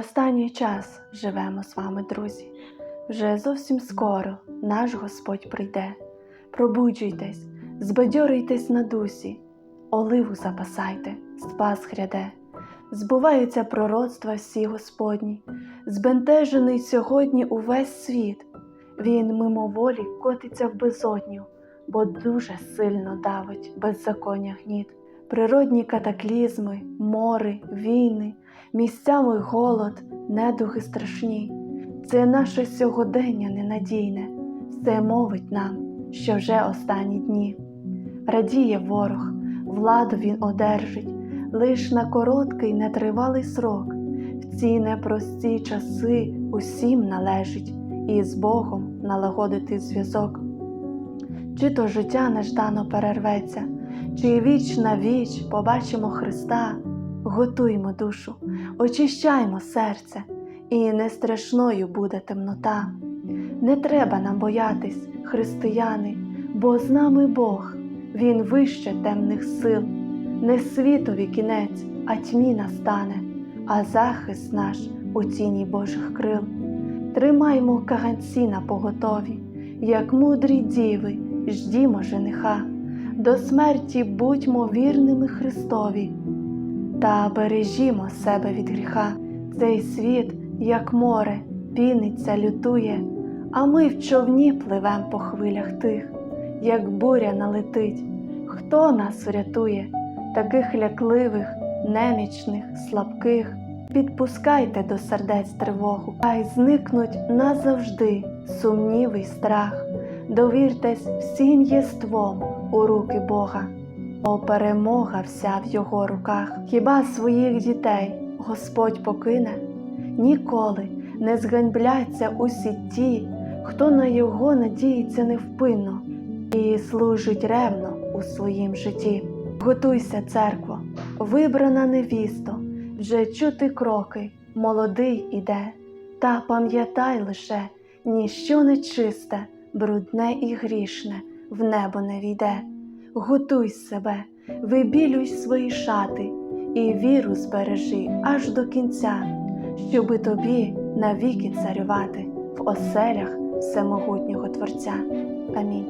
Останній час живемо з вами, друзі. Вже зовсім скоро наш Господь прийде. Пробуджуйтесь, збадьорюйтесь на дусі, оливу запасайте, спас гряде. Збуваються пророцтва всі Господні, збентежений сьогодні увесь світ. Він мимоволі котиться в безодню, бо дуже сильно давить беззаконня гніт. Природні катаклізми, мори, війни, місцями голод, недуги страшні. Це наше сьогодення ненадійне, все мовить нам, що вже останні дні. Радіє ворог, владу він одержить, лиш на короткий нетривалий срок. В ці непрості часи усім належить і з Богом налагодити зв'язок. Чи то життя неждано перерветься, чи віч на віч побачимо Христа, готуймо душу, очищаймо серце, і не страшною буде темнота. Не треба нам боятись, християни, бо з нами Бог, Він вище темних сил, не світові кінець, а тьмі настане, а захист наш у тіні Божих крил. Тримаймо каганці на поготові, як мудрі діви, ждімо жениха, до смерті будьмо вірними Христові, та бережімо себе від гріха. Цей світ, як море, піниться, лютує, а ми в човні пливем по хвилях тих, як буря налетить. Хто нас врятує, таких лякливих, немічних, слабких? Підпускайте до сердець тривогу, хай зникнуть назавжди сумніви й страх, довіртесь всім єством у руки Бога, бо перемога вся в його руках. Хіба своїх дітей Господь покине? Ніколи не зганьбляться усі ті, хто на його надіється невпинно і служить ревно у своїм житті. Готуйся, церкво, вибрана невісто, вже чути кроки, молодий іде, та пам'ятай лише, ніщо нечисте, брудне і грішне в небо не війде. Готуй себе, вибілюй свої шати і віру збережи аж до кінця, щоби тобі навіки царювати в оселях всемогутнього Творця. Амінь.